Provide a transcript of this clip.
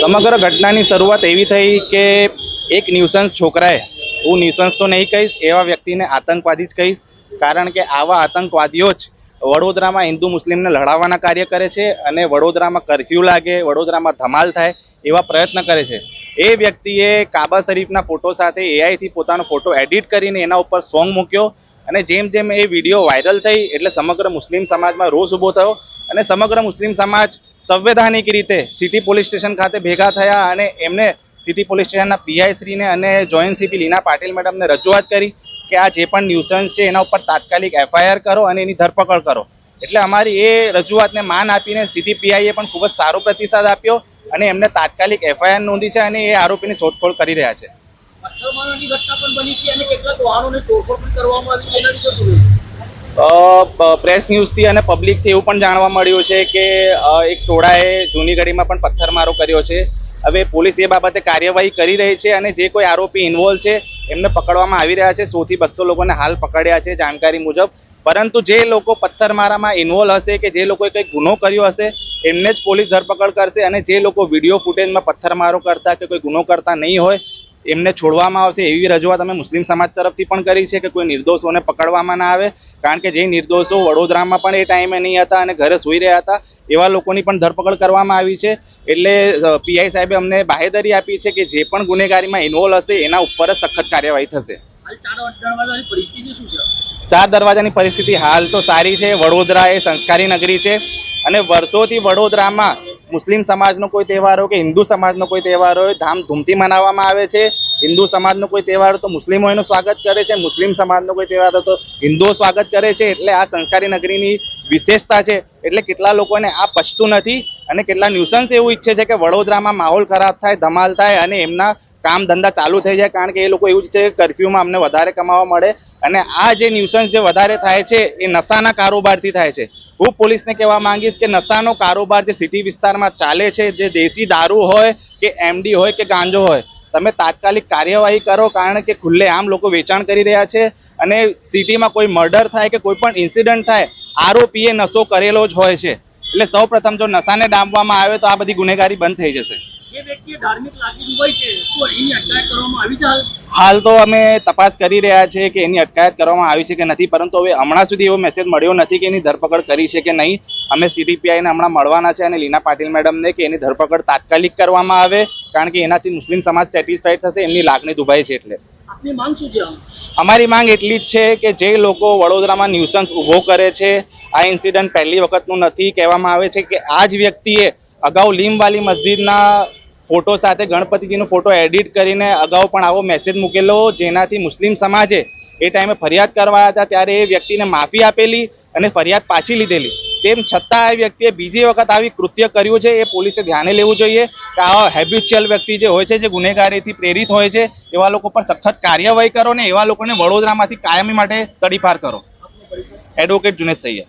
સમગ્ર ઘટનાની શરૂઆત એવી થઈ કે એક ન્યુસન્સ છોકરાએ, હું ન્યુસન્સ તો નહીં કહીશ, એવા વ્યક્તિને આતંકવાદી જ કહીશ, કારણ કે આવા આતંકવાદીઓ જ વડોદરામાં હિન્દુ મુસ્લિમને લડાવવાના કાર્ય કરે છે અને વડોદરામાં કરફ્યુ લાગે, વડોદરામાં ધમાલ થાય એવા પ્રયત્ન કરે છે. એ વ્યક્તિએ કાબા શરીફના ફોટો સાથે એઆઈથી પોતાનો ફોટો એડિટ કરીને એના ઉપર સોંગ મૂક્યો અને જેમ જેમ એ વીડિયો વાયરલ થઈ, એટલે સમગ્ર મુસ્લિમ સમાજમાં રોષ ઊભો થયો અને સમગ્ર મુસ્લિમ સમાજ સંવૈધાનિક રીતે સિટી પોલીસ સ્ટેશન ખાતે ભેગા થયા અને એમને સિટી પોલીસ સ્ટેશનના પીઆઈ શ્રીને અને joint C P Leena Patil મેડમને રજૂઆત કરી કે આ જે પણ ન્યુસન્સ છે એના ઉપર તાત્કાલિક એફઆઈઆર કરો અને એની ધરપકડ કરો. એટલે અમારી એ રજૂઆતને માન આપીને સિટી પીઆઈએ પણ ખૂબ જ સારો પ્રતિસાદ આપ્યો અને એમને તાત્કાલિક એફઆઈઆર નોંધી છે અને એ આરોપીની શોધખોળ કરી રહ્યા છે? પ્રેસ ન્યૂઝથી અને પબ્લિકથી એવું પણ જાણવા મળ્યું છે કે એક ટોળાએ જૂની ગઢીમાં પણ પથ્થરમારો કર્યો છે. હવે પોલીસ એ બાબતે કાર્યવાહી કરી રહી છે અને જે કોઈ આરોપી ઇન્વોલ્વ છે, એમને પકડવામાં આવી રહ્યા છે. સોથી બસો લોકોને હાલ પકડ્યા છે જાણકારી મુજબ. પરંતુ જે લોકો પથ્થરમારામાં ઇન્વોલ્વ હશે કે જે લોકોએ કંઈક ગુનો કર્યો હશે, એમને જ પોલીસ ધરપકડ કરશે અને જે લોકો વીડિયો ફૂટેજમાં પથ્થરમારો કરતા કે કોઈ ગુનો કરતા નહીં હોય એમને છોડવામાં આવશે એવી રજૂઆત અમે મુસ્લિમ સમાજ તરફથી પણ કરી છે કે કોઈ નિર્દોષોને પકડવામાં ના આવે. કારણ કે જે નિર્દોષો વડોદરામાં પણ એ ટાઈમે નહીં હતા અને ઘરે સૂઈ રહ્યા હતા એવા લોકોની પણ ધરપકડ કરવામાં આવી છે. એટલે પીઆઈ સાહેબે અમને બાહેધરી આપી છે કે જે પણ ગુનેગારીમાં ઇન્વોલ્વ હશે એના ઉપર જ સખત કાર્યવાહી થશે. ચાર દરવાજાની પરિસ્થિતિ હાલ તો સારી છે. વડોદરા એ સંસ્કારી નગરી છે. અને વર્ષોથી વડોદરામાં મુસ્લિમ સમાજનો કોઈ તહેવાર હોય કે હિન્દુ સમાજનો કોઈ તહેવાર હોય, ધામધૂમથી મનાવવામાં આવે છે. હિન્દુ સમાજનો કોઈ તહેવાર હોય તો મુસ્લિમો એનું સ્વાગત કરે છે. મુસ્લિમ સમાજનો કોઈ તહેવાર હોય તો હિન્દુઓ સ્વાગત કરે છે. એટલે આ સંસ્કારી નગરીની વિશેષતા છે. એટલે કેટલા લોકોને આ પચતું નથી અને કેટલા ન્યુસન્સ એવું ઈચ્છે છે કે વડોદરામાં માહોલ ખરાબ થાય, ધમાલ થાય અને એમના કામ ધંધા ચાલુ થઈ જાય કારણ કે એ લોકો એવું છે કે કરફ્યુમાં અમને વધારે કમાવા મળે અને આ જે ન્યુસન્સ જે વધારે થાય છે એ નશાના કારોબારથી થાય છે. હું પોલીસને કહેવા માંગીશ કે નશાનો કારોબાર જે સિટી વિસ્તારમાં ચાલે છે, જે દેશી દારૂ હોય કે એમડી હોય કે ગાંજો હોય, તમે તાત્કાલિક કાર્યવાહી કરો કારણ કે ખુલ્લેઆમ લોકો વેચાણ કરી રહ્યા છે અને સિટીમાં કોઈ મર્ડર થાય કે કોઈ પણ ઇન્સિડન્ટ થાય, આરોપીએ નશો કરેલો જ હોય છે. એટલે સૌ પ્રથમ જો નશાને ડામવામાં આવે તો આ બધી ગુનેગારી બંધ થઈ જશે. છે છે હાલ? તો અમે તપાસ કરી રહ્યા છીએ કે એની અટકાયત કરવામાં આવી છે કે નથી પરંતુ હવે હમણાં સુધી એવો મેસેજ મળ્યો નથી કે એની ધરપકડ કરી છે કે નહીં. અમે સીડીપીઆઈને હમણાં મળવાના છે અને લીના પાટીલ મેડમને કે એની ધરપકડ તાત્કાલિક કરવામાં આવે કારણ કે એનાથી મુસ્લિમ સમાજ સેટિસ્ફાઈડ થશે એમની લાગણી દુભાઈ છે એટલે. શું છે અમારી માંગ એટલી જ છે કે જે લોકો વડોદરામાં ન્યુસન્સ ઊભો કરે છે આ ઇન્સિડન્ટ પહેલી વખતનું નથી કહેવામાં આવે છે કે આ જ વ્યક્તિએ અગાઉ લીમવાલી મસ્જિદના ફોટો સાથે ગણપતિજીનો ફોટો એડિટ કરીને અગાઉ પણ આવો મેસેજ મૂકેલો, જેનાથી મુસ્લિમ સમાજે એ ટાઈમે ફરિયાદ કરવા હતા, ત્યારે એ વ્યક્તિને માફી આપેલી અને ફરિયાદ પાછી લીધેલી. તેમ છતાં એ વ્યક્તિએ બીજી વખત આવી કૃત્ય કર્યું છે, એ પોલીસે ધ્યાને લેવું જોઈએ કે આવા હેબિચ્યુઅલ વ્યક્તિ જે હોય છે, જે ગુનેગારીથી પ્રેરિત હોય છે, એવા લોકો પર સખત કાર્યવાહી કરો ને એવા લોકોને વડોદરામાંથી કાયમી માટે તડીફાર કરો. એડવોકેટ જુનેદ સૈયદ.